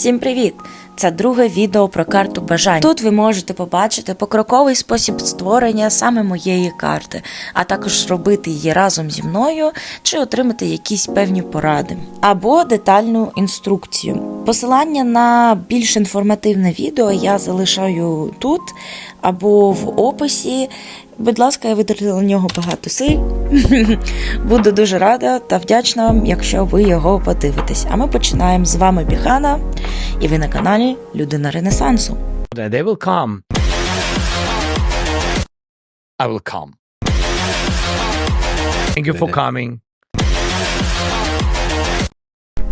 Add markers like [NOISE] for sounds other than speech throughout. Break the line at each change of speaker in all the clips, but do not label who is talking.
Всім привіт! Це друге відео про карту бажань. Тут ви можете побачити покроковий спосіб створення саме моєї карти, а також робити її разом зі мною чи отримати якісь певні поради або детальну інструкцію. Посилання на більш інформативне відео я залишаю тут або в описі. Будь ласка, я витратила на нього багато сил. [LAUGHS] Буду дуже рада та вдячна вам, якщо ви його подивитесь. А ми починаємо з вами Біхана, і ви на каналі Людина Ренесансу.
They will come. I will come. Thank you for coming.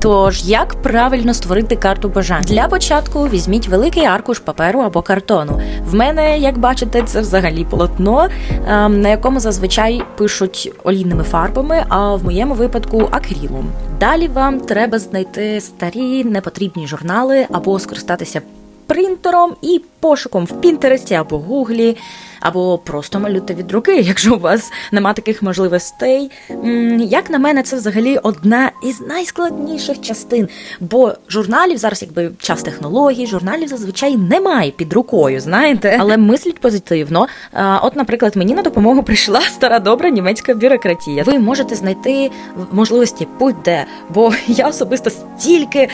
Тож, як правильно створити карту бажань? Для початку візьміть великий аркуш паперу або картону. В мене, як бачите, це взагалі полотно, ем, на якому зазвичай пишуть олійними фарбами, а в моєму випадку акрилом. Далі вам треба знайти старі непотрібні журнали або скористатися принтером і пошуком в Пінтересті або Гуглі, або просто малюйте від руки, [LAUGHS] якщо у вас нема таких можливостей. Як на мене, це взагалі одна із найскладніших частин, бо журналів зараз, якби час технологій, журналів зазвичай немає під рукою, знаєте, але мисліть позитивно. От, наприклад, мені на допомогу прийшла стара добра німецька бюрократія. Ви можете знайти можливості будь-де, бо я особисто стільки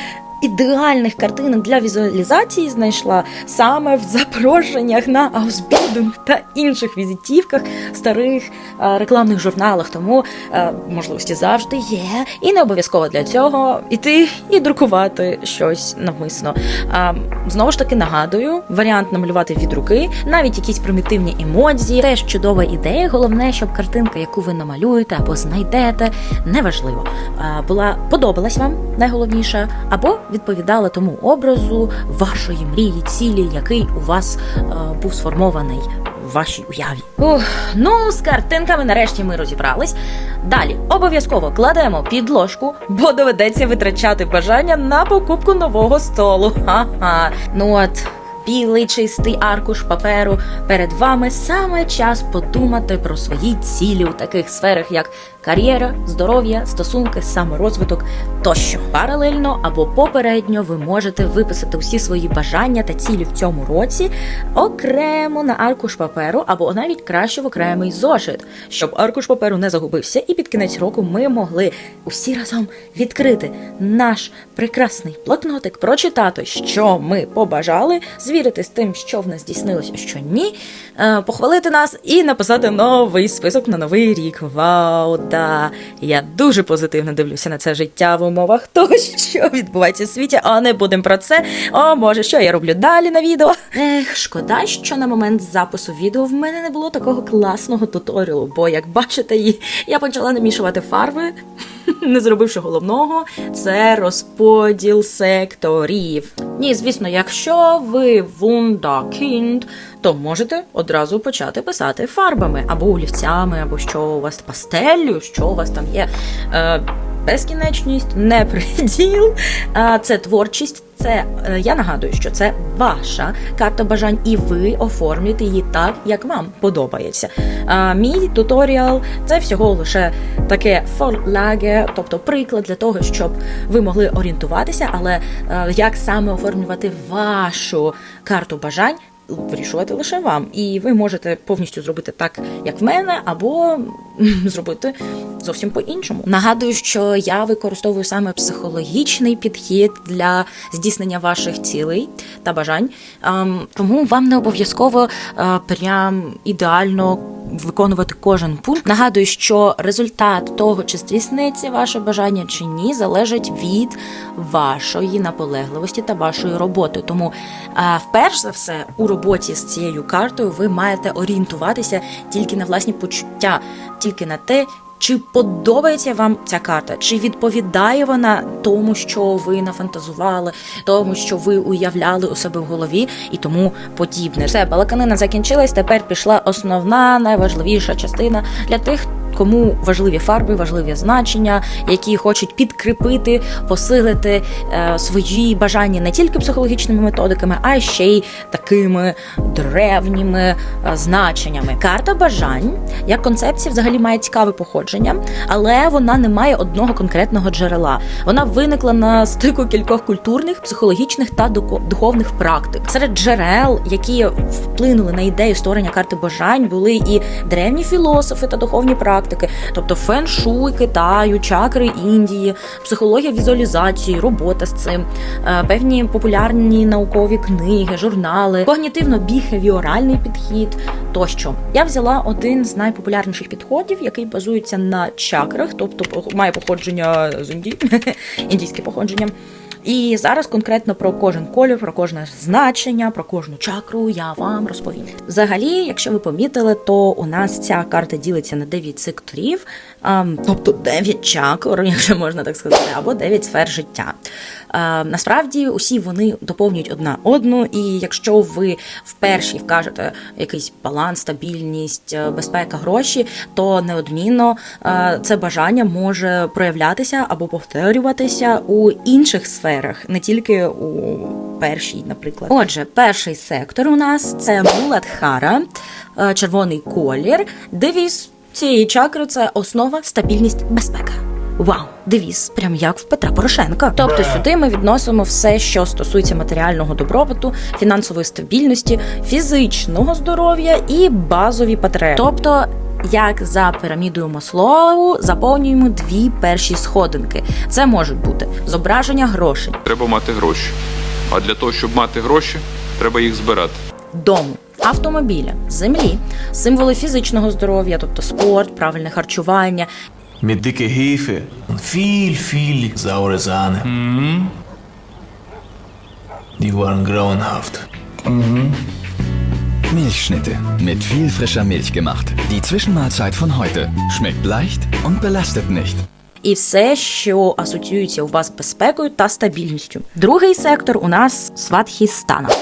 ідеальних картинок для візуалізації знайшла саме в запрошеннях на Аусбілдинг та інших візитівках старих е, рекламних журналах. Тому е, можливості завжди є, і не обов'язково для цього іти і друкувати щось навмисно. А, знову ж таки нагадую, варіант намалювати від руки, навіть якісь примітивні емодзі. Теж чудова ідея. Головне, щоб картинка, яку ви намалюєте або знайдете, неважливо, була подобалась вам найголовніше, або відповідала тому образу вашої мрії, цілі, який у вас е, був сформований в вашій уяві. Ух, ну з картинками нарешті ми розібрались. Далі обов'язково кладемо підложку, бо доведеться витрачати бажання на покупку нового столу. Ха-ха. Ну от. Білий чистий аркуш паперу перед вами саме час подумати про свої цілі у таких сферах, як кар'єра, здоров'я, стосунки, саморозвиток тощо. Паралельно або попередньо ви можете виписати усі свої бажання та цілі в цьому році окремо на аркуш паперу, або навіть краще в окремий зошит, щоб аркуш паперу не загубився, і під кінець року ми могли усі разом відкрити наш прекрасний блокнотик, прочитати, що ми побажали, звірити з тим, що в нас здійснилося, що ні, е, похвалити нас і написати новий список на новий рік. Вау, да! Я дуже позитивно дивлюся на це життя в умовах [LAUGHS] того, що відбувається в світі. А не будемо про це. О, може, що я роблю далі на відео. Ех, шкода, що на момент запису відео в мене не було такого класного туторіалу, бо як бачите, я почала намішувати фарби. [LAUGHS] Не зробивши головного, це розподіл секторів. Ні, звісно, якщо ви вундакінд, то можете одразу почати писати фарбами або олівцями, або що у вас пастеллю, що у вас там є. Е, безкінечність, не [LAUGHS] приділ, це творчість. Це е, я нагадую, що це ваша карта бажань, і ви оформлюєте її так, як вам подобається. Мій туторіал це всього лише таке форлаге, тобто приклад для того, щоб ви могли орієнтуватися, але е, як саме оформлювати вашу карту бажань. Вирішувати лише вам, і ви можете повністю зробити так, як в мене, або зробити зовсім по-іншому. Нагадую, що я використовую саме психологічний підхід для здійснення ваших цілей та бажань. Ем, Тому вам не обов'язково е, прям ідеально виконувати кожен пункт. Нагадую, що результат того, чи здійсниться ваше бажання чи ні, залежить від вашої наполегливості та вашої роботи. Тому, вперше за все, у роботі з цією картою ви маєте орієнтуватися тільки на власні почуття, тільки на те. Чи подобається вам ця карта? Чи відповідає вона тому, що ви нафантазували, тому, що ви уявляли у себе в голові і тому подібне? Все, балаканина закінчилась. Тепер пішла основна, найважливіша частина для тих, кому важливі фарби, важливі значення, які хочуть підкріпити, посилити е, свої бажання не тільки психологічними методиками, а ще й такими древніми е, значеннями. Карта бажань як концепція взагалі має цікаве походження, але вона не має одного конкретного джерела. Вона виникла на стику кількох культурних, психологічних та духовних практик. Серед джерел, які вплинули на ідею створення карти бажань, були і древні філософи та духовні практики, тобто фен-шуй Китаю, чакри Індії, психологія візуалізації, робота з цим, е, певні популярні наукові книги, журнали, когнітивно-біхевіоральний підхід тощо. Я взяла один з найпопулярніших підходів, який базується на чакрах, тобто має походження з Індії, [LAUGHS] індійське походження. І зараз конкретно про кожен колір, про кожне значення, про кожну чакру я вам розповім. Взагалі, якщо ви помітили, то у нас ця карта ділиться на 9 секторів, а, тобто 9 чакр, [LAUGHS] якщо можна так сказати, або 9 сфер життя. А, насправді усі вони доповнюють одна одну, і якщо ви в вкажете якийсь баланс, стабільність, е, безпека, гроші, то неодмінно е, це бажання може проявлятися або повторюватися у інших сферах, не тільки у першій, наприклад. Отже, перший сектор у нас це Муладхара, е, червоний колір. Девіз цієї чакри це основа, стабільність, безпека. Вау, девіз, прям як в Петра Порошенка. Тобто сюди ми відносимо все, що стосується матеріального добробуту, фінансової стабільності, фізичного здоров'я і базові потреби. Тобто. Як за пірамідою Маслоу заповнюємо дві перші сходинки. Це можуть бути зображення грошей,
Треба мати гроші. А для того, щоб мати гроші, треба їх збирати.
дому, автомобіля, землі, символи фізичного здоров'я, тобто спорт, правильне харчування,
und viel, viel saure Sahne. Die waren grauenhaft.
Milchschnitte. Mit viel frischer Milch gemacht. Die Zwischenmahlzeit von heute. Schmeckt leicht und belastet nicht.
і все, що асоціюється у вас з безпекою та стабільністю. Другий сектор у нас сватхістана, Е,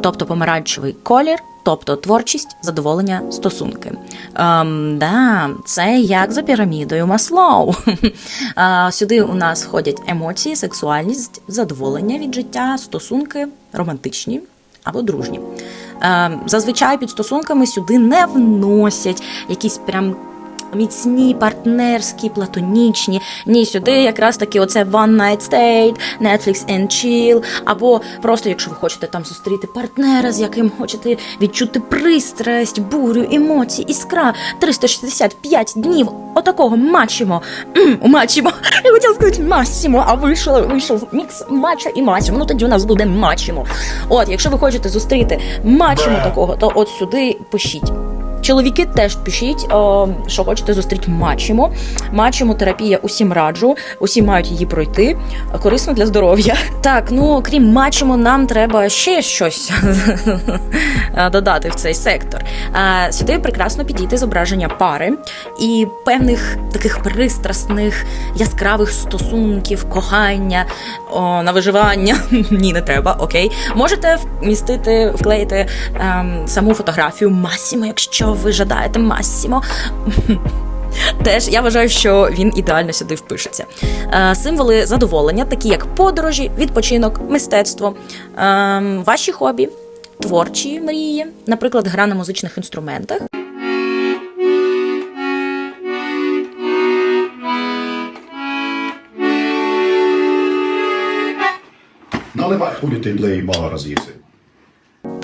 тобто помаранчевий колір. Тобто творчість, задоволення, стосунки. Ем, да, це як за пірамідою Маслоу. [LAUGHS] Е, Сюди у нас входять емоції, сексуальність, задоволення від життя, стосунки романтичні або дружні. Е, Зазвичай під стосунками сюди не вносять якісь прям міцні, партнерські, платонічні. Ні, сюди якраз таки оце one night stay, Netflix and chill, або просто, якщо ви хочете там зустріти партнера, з яким хочете відчути пристрасть, бурю, емоції, іскра, 365 днів отакого мачимо. Мачимо. Я хотіла сказати масімо, а вийшов, вийшов мікс мачо і масімо. Ну тоді у нас буде мачимо. От, якщо ви хочете зустріти мачимо такого, то от сюди пишіть. Чоловіки теж пишіть, о, що хочете зустріти мачимо. Мачимо терапія усім раджу, усі мають її пройти. Корисно для здоров'я. Так, ну крім мачимо, нам треба ще щось [LAUGHS] додати в цей сектор. Сюди прекрасно підійти зображення пари і певних таких пристрасних, яскравих стосунків, кохання, о, на виживання. [LAUGHS] Ні, не треба, окей. Можете вмістити, вклеїти ем, саму фотографію Масімо, якщо ви жадаєте Масімо. [LAUGHS] Теж я вважаю, що він ідеально сюди впишеться. Е, символи задоволення, такі як подорожі, відпочинок, мистецтво, е, ваші хобі, творчі мрії, наприклад, гра на музичних інструментах.
Наливай худі ти длей мало роз'їси.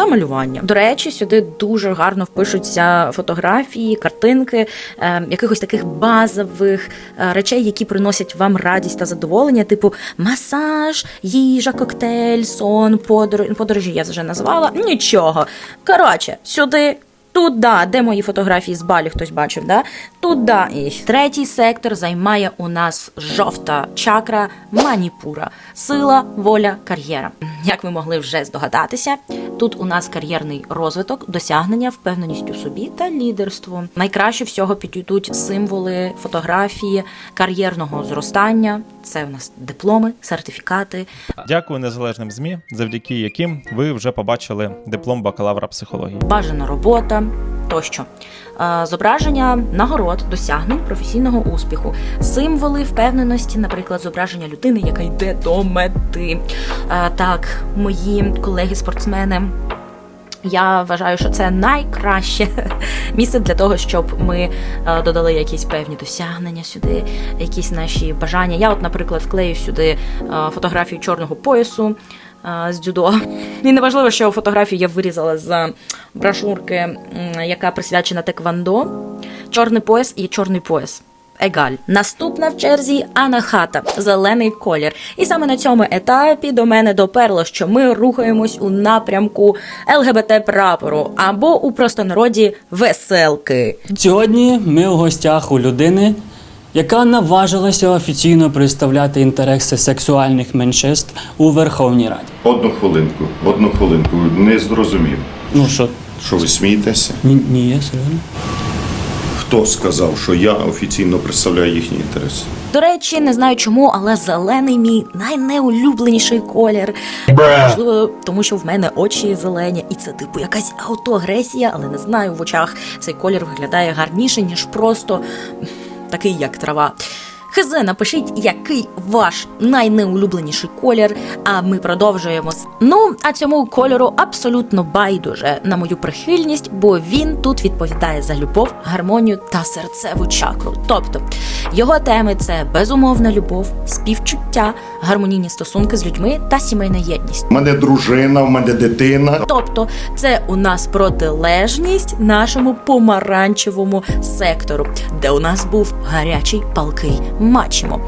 Та малювання. До речі, сюди дуже гарно впишуться фотографії, картинки, е, якихось таких базових е, речей, які приносять вам радість та задоволення, типу масаж, їжа, коктейль, сон, подорож, подорожі я вже назвала. Нічого. Коротше, сюди. Туди, де мої фотографії з балі, хтось бачив, да? Туди. І третій сектор займає у нас жовта чакра маніпура. Сила, воля, кар'єра. Як ви могли вже здогадатися, тут у нас кар'єрний розвиток, досягнення, впевненість у собі та лідерство. Найкраще всього підійдуть символи фотографії кар'єрного зростання. Це у нас дипломи, сертифікати,
Дякую незалежним ЗМІ, завдяки яким ви вже побачили диплом бакалавра психології.
бажана робота, тощо. Е, Зображення нагород, досягнень професійного успіху, символи впевненості, наприклад, зображення людини, яка йде до мети. Е, Так, мої колеги-спортсмени. Я вважаю, що це найкраще [LAUGHS] місце для того, щоб ми е, додали якісь певні досягнення сюди, якісь наші бажання. Я, от, наприклад, вклею сюди е, фотографію чорного поясу е, з дзюдо. І неважливо, що фотографію я вирізала з брошурки, яка присвячена Теквандо. Чорний пояс і чорний пояс. Егаль. Наступна в черзі анахата, зелений колір. І саме на цьому етапі до мене доперло, що ми рухаємось у напрямку ЛГБТ прапору або у простонароді веселки.
Сьогодні ми у гостях у людини, яка наважилася офіційно представляти інтереси сексуальних меншинств у Верховній Раді.
Одну хвилинку, одну хвилинку. Не зрозумів.
Ну що,
Що ви смієтеся?
ні, ні, я серйозно?
Хто сказав, що я офіційно представляю їхні інтереси?
До речі, не знаю чому, але зелений мій найнеулюбленіший колір. Можливо, тому що в мене очі зелені, і це типу якась аутоагресія, але не знаю, в очах цей колір виглядає гарніше, ніж просто такий, як трава. Хз, напишіть, який ваш найнеулюбленіший колір. А ми продовжуємо. Ну а цьому кольору абсолютно байдуже на мою прихильність, бо він тут відповідає за любов, гармонію та серцеву чакру. Тобто його теми це безумовна любов, співчуття, гармонійні стосунки з людьми та сімейна єдність.
У мене дружина, в мене дитина.
Тобто, це у нас протилежність нашому помаранчевому сектору, де у нас був гарячий палкий мачимо.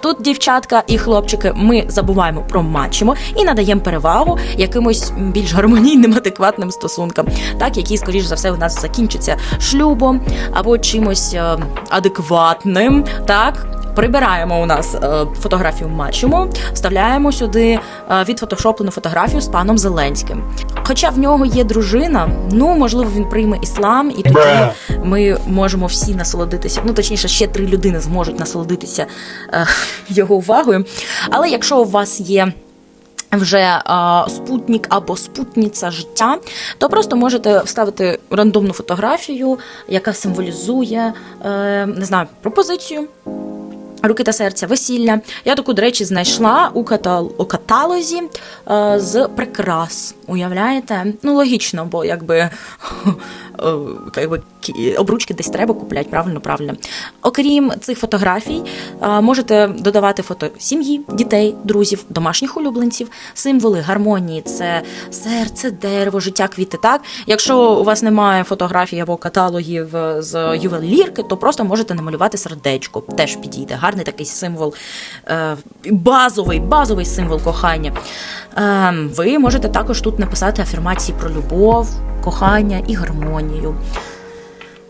Тут дівчатка і хлопчики, ми забуваємо про мачимо і надаємо перевагу якимось більш гармонійним, адекватним стосункам, так які, скоріш за все, у нас закінчаться шлюбом або чимось е, адекватним, так. Прибираємо у нас е, фотографію мачимо, вставляємо сюди е, відфотошоплену фотографію з паном Зеленським. Хоча в нього є дружина, ну можливо, він прийме іслам, і тоді ми можемо всі насолодитися. Ну точніше, ще три людини зможуть насолодитися е, його увагою. Але якщо у вас є вже е, спутник або спутниця життя, то просто можете вставити рандомну фотографію, яка символізує е, не знаю, пропозицію. Руки та серця, весілля. Я таку, до речі, знайшла у, катал- у каталозі е, з прикрас. Уявляєте? Ну, логічно, бо якби, [LAUGHS] е, якби обручки десь треба купляти, правильно, правильно. Окрім цих фотографій, е, можете додавати фото сім'ї, дітей, друзів, домашніх улюбленців, символи гармонії це серце, дерево, життя, квіти. Так, якщо у вас немає фотографій або каталогів е, з ювелірки, то просто можете намалювати сердечко. Теж підійде. Гарний такий символ, е, базовий, базовий символ кохання. Е, ви можете також тут написати афірмації про любов, кохання і гармонію.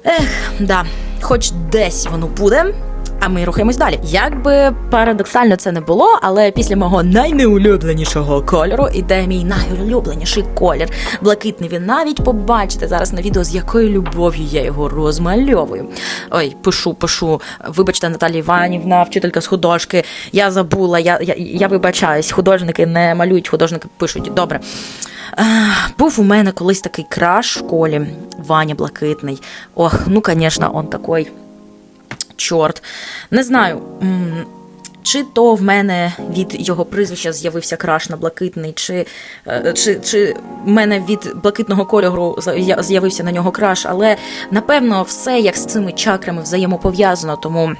Ех, да, хоч десь воно буде. А ми рухаємось далі. Як би парадоксально це не було, але після мого найнеулюбленішого кольору іде мій найулюбленіший колір. Блакитний. Ви навіть побачите зараз на відео, з якою любов'ю я його розмальовую. Ой, пишу, пишу. Вибачте, Наталія Іванівна, вчителька з художки. Я забула, я, я, я вибачаюсь, художники не малюють, художники пишуть. Добре. Був у мене колись такий краш в школі, Ваня Блакитний. Ох, ну, звісно, он такий чорт. Не знаю. Чи то в мене від його прізвища з'явився краш на блакитний, чи, е, чи, чи в мене від блакитного кольору з'явився на нього краш, але напевно все як з цими чакрами взаємопов'язано, тому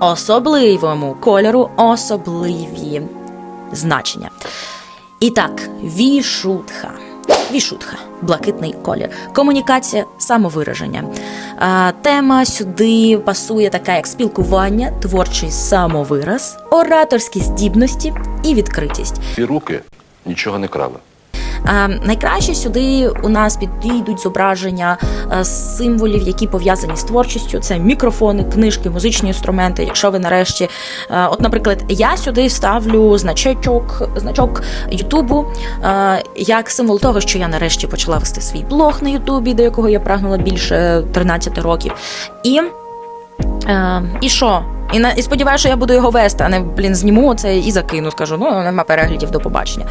особливому кольору особливі значення. І так, вішутха. Вішутха, блакитний колір, комунікація, самовираження. А, тема сюди пасує така, як спілкування, творчий самовираз, ораторські здібності і відкритість.
І руки нічого не крали.
А, найкраще сюди у нас підійдуть зображення е, символів, які пов'язані з творчістю. Це мікрофони, книжки, музичні інструменти. Якщо ви нарешті, е, от, наприклад, я сюди ставлю значочок, значок Ютубу е, як символ того, що я нарешті почала вести свій блог на Ютубі, до якого я прагнула більше 13 років. І, е, і що? І, на, і сподіваюся, що я буду його вести, а не блін, зніму це і закину. Скажу, ну нема переглядів до побачення.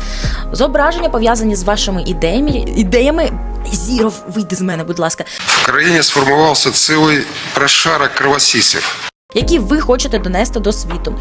Зображення пов'язані з вашими ідеями. Ідеями. Зіров, вийди з мене, будь ласка,
В країні сформувався цілий прошарок кровосісів.
Які ви хочете донести до світу.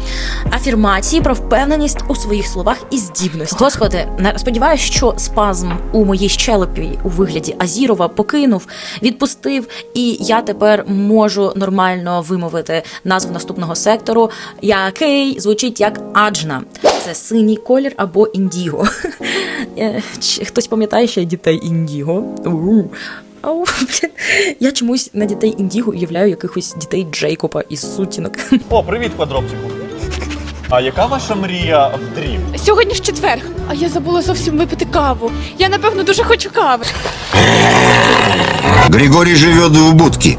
Афірмації про впевненість у своїх словах і здібності. Господи, сподіваюся, що спазм у моїй щелепі у вигляді Азірова покинув, відпустив, і я тепер можу нормально вимовити назву наступного сектору, який звучить як аджна. Це синій колір або індіго. [LAUGHS] Е, Хтось пам'ятає ще дітей індіго? Ау, блін. Я чомусь на дітей індіго уявляю якихось дітей Джейкоба із сутінок.
О, привіт, квадробчику. А яка ваша мрія в дрім?
Сьогодні ж четвер, а я забула зовсім випити каву. Я напевно дуже хочу кави.
Григорій живе в будці.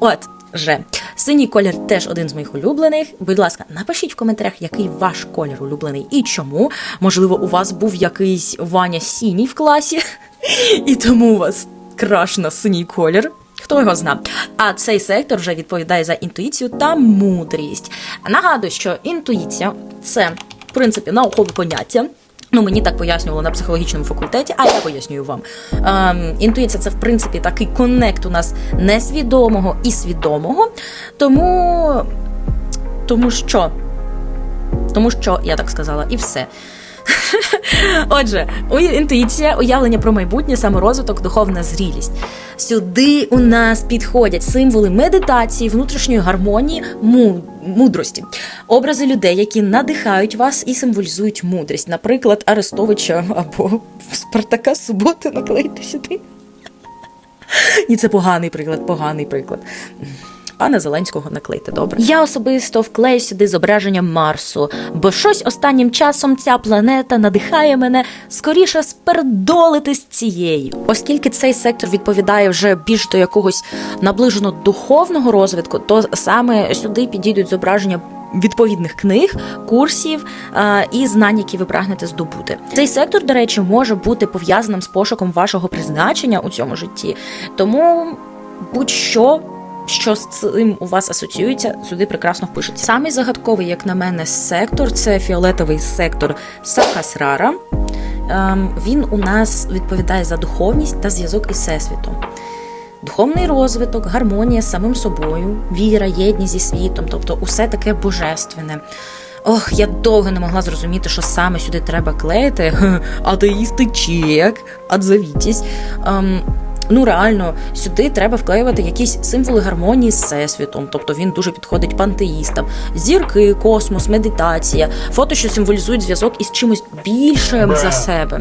От же синій колір теж один з моїх улюблених. Будь ласка, напишіть в коментарях, який ваш колір улюблений і чому. Можливо, у вас був якийсь Ваня синій в класі, [LAUGHS] і тому у вас краш на синій колір. Хто його зна? А цей сектор вже відповідає за інтуїцію та мудрість. Нагадую, що інтуїція це в принципі наукове поняття. Ну, мені так пояснювало на психологічному факультеті, а я пояснюю вам. Ем, інтуїція це в принципі такий коннект у нас несвідомого і свідомого. Тому. Тому що. Тому що я так сказала, і все. [LAUGHS] Отже, інтуїція, уявлення про майбутнє, саморозвиток, духовна зрілість. Сюди у нас підходять символи медитації, внутрішньої гармонії, мудрості, образи людей, які надихають вас і символізують мудрість. Наприклад, Арестовича або Спартака Суботи наклейте сюди. [LAUGHS] І це поганий приклад, поганий приклад. Пана Зеленського наклейте добре. Я особисто вклею сюди зображення Марсу, бо щось останнім часом ця планета надихає мене скоріше спердолити з цієї. Оскільки цей сектор відповідає вже більш до якогось наближено духовного розвитку, то саме сюди підійдуть зображення. Відповідних книг, курсів е, і знань, які ви прагнете здобути. Цей сектор, до речі, може бути пов'язаним з пошуком вашого призначення у цьому житті. Тому будь-що що з цим у вас асоціюється, сюди прекрасно впишеться. Самий загадковий, як на мене, сектор це фіолетовий сектор Сахасрара. Ем, він у нас відповідає за духовність та зв'язок із всесвітом. Духовний розвиток, гармонія з самим собою, віра, єдність зі світом, тобто усе таке божественне. Ох, я довго не могла зрозуміти, що саме сюди треба клеїти. [LAUGHS] Атеїсти чек, отзовітесь. Ну реально, сюди треба вклеювати якісь символи гармонії з всесвітом. Тобто він дуже підходить пантеїстам. Зірки, космос, медитація, фото, що символізують зв'язок із чимось більшим за себе.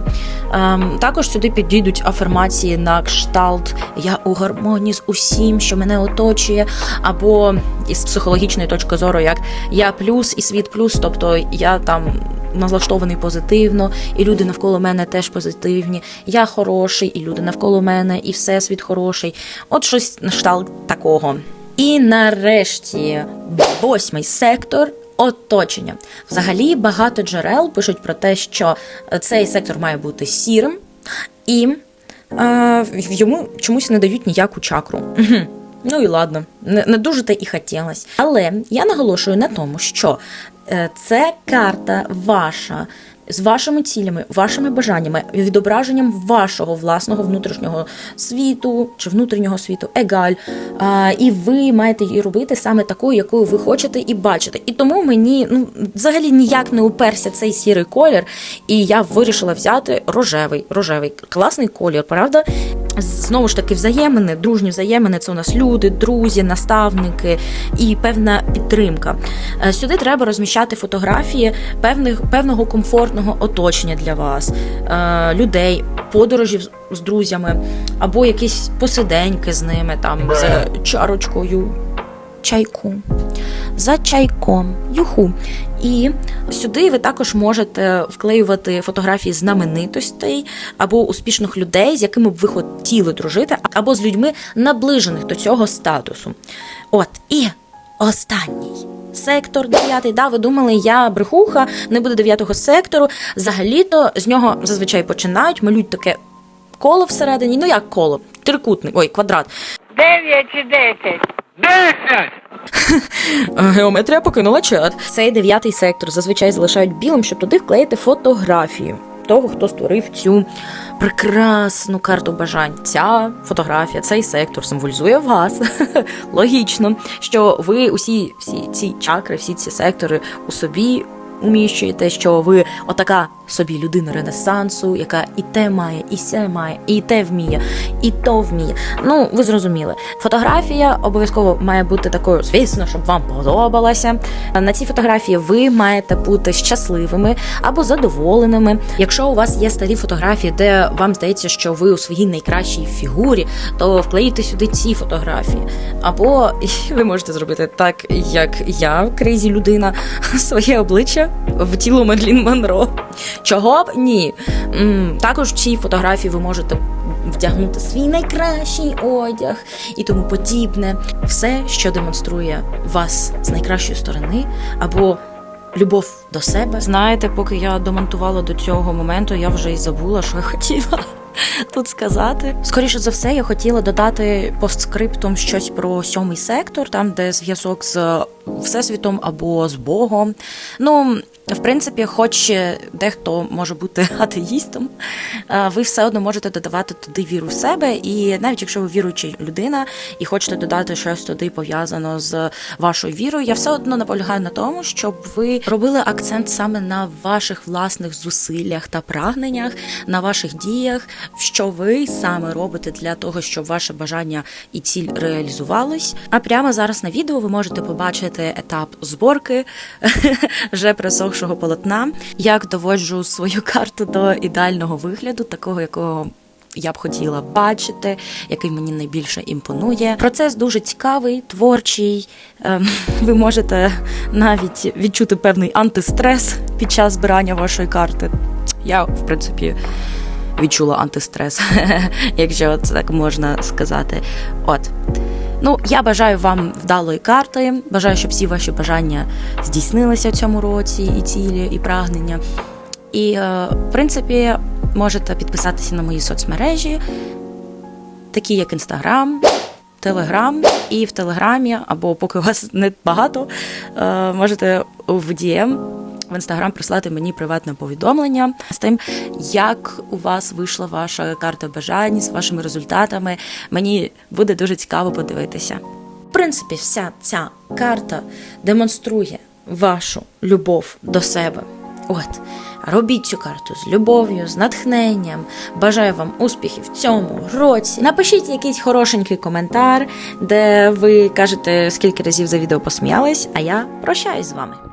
Ем, також сюди підійдуть афірмації на кшталт Я у гармонії з усім, що мене оточує, або із психологічної точки зору, як я плюс і світ плюс, тобто я там налаштований позитивно, і люди навколо мене теж позитивні. Я хороший, і люди навколо мене, і всесвіт хороший. От щось на кшталт такого. І нарешті восьмий сектор. Оточення. Взагалі багато джерел пишуть про те, що цей сектор має бути сірим, і е, йому чомусь не дають ніяку чакру. Ну і ладно, не, не дуже те і хотілось. Але я наголошую на тому, що е, це карта ваша з вашими цілями, вашими бажаннями, відображенням вашого власного внутрішнього світу чи внутрішнього світу, егаль. А, і ви маєте її робити саме такою, якою ви хочете і бачите. І тому мені ну взагалі ніяк не уперся цей сірий колір, і я вирішила взяти рожевий. Рожевий класний колір, правда? Знову ж таки, взаємини, дружні взаємини це у нас люди, друзі, наставники і певна підтримка. Е, Сюди треба розміщати фотографії певних певного комфортного оточення для вас, е, людей, подорожів з- з друзями, або якісь посиденьки з ними, там з чарочкою чайку. За чайком, юху. І сюди ви також можете вклеювати фотографії знаменитостей або успішних людей, з якими б ви хотіли дружити, або з людьми, наближених до цього статусу. От і останній. Сектор дев'ятий, да, ви думали, я брехуха, не буде дев'ятого сектору. Взагалі-то з нього зазвичай починають, малюють таке коло всередині. Ну як коло? Трикутник, ой, квадрат.
Дев'ять чи десять? [LAUGHS]
Геометрія покинула чат. Цей дев'ятий сектор зазвичай залишають білим, щоб туди вклеїти фотографію того, хто створив цю прекрасну карту бажань. Ця фотографія, цей сектор символізує вас. [LAUGHS] Логічно, що ви усі всі ці чакри, всі ці сектори у собі уміщуєте, що ви отака собі людина Ренесансу, яка і те має, і сяе має, і те вміє, і то вміє. Ну, ви зрозуміли. Фотографія обов'язково має бути такою, звісно, щоб вам подобалася. На цій фотографії ви маєте бути щасливими або задоволеними. Якщо у вас є старі фотографії, де вам здається, що ви у своїй найкращій фігурі, то вклеїте сюди ці фотографії. Або [LAUGHS] ви можете зробити так, як я, крейзі людина, [LAUGHS] своє обличчя в тіло Мерлін Монро. Чого б ні? Також в цій фотографії ви можете вдягнути свій найкращий одяг і тому подібне. Все, що демонструє вас з найкращої сторони, або любов до себе. Знаєте, поки я домонтувала до цього моменту, я вже й забула, що я хотіла. Тут сказати. Скоріше за все, я хотіла додати постскриптум щось про сьомий сектор, там де зв'язок з всесвітом або з Богом. Ну, в принципі, хоч дехто може бути [LAUGHS] атеїстом, е, ви все одно можете додавати туди віру в себе. І навіть якщо ви віруюча людина і хочете додати щось туди пов'язано з вашою вірою, я все одно наполягаю на тому, щоб ви робили акцент саме на ваших власних зусиллях та прагненнях, на ваших діях, що ви саме робите для того, щоб ваше бажання і ціль реалізувались. А прямо зараз на відео ви можете побачити етап зборки [LAUGHS] вже присохшого полотна, як доводжу свою карту до ідеального вигляду, такого якого. Я б хотіла бачити, який мені найбільше імпонує. Процес дуже цікавий, творчий. Ем, [LAUGHS] Ви можете навіть відчути певний антистрес під час збирання вашої карти. Я, в принципі, відчула антистрес, [LAUGHS] якщо це так можна сказати. От. Ну, я бажаю вам вдалої карти. Бажаю, щоб всі ваші бажання здійснилися в цьому році, і цілі, і прагнення. І, е, в принципі, можете підписатися на мої соцмережі, такі як Інстаграм, Телеграм. І в Телеграмі, або поки у вас [LAUGHS] не багато, е, можете в DM в інстаграм прислати мені приватне повідомлення з тим, як у вас вийшла ваша карта бажань з вашими результатами. Мені буде дуже цікаво подивитися. В принципі, вся ця карта демонструє вашу любов до себе. От, робіть цю карту з любов'ю, з натхненням. Бажаю вам успіхів в цьому році. Напишіть якийсь хорошенький коментар, де ви кажете, скільки разів за відео посміялись, а я прощаюсь з вами.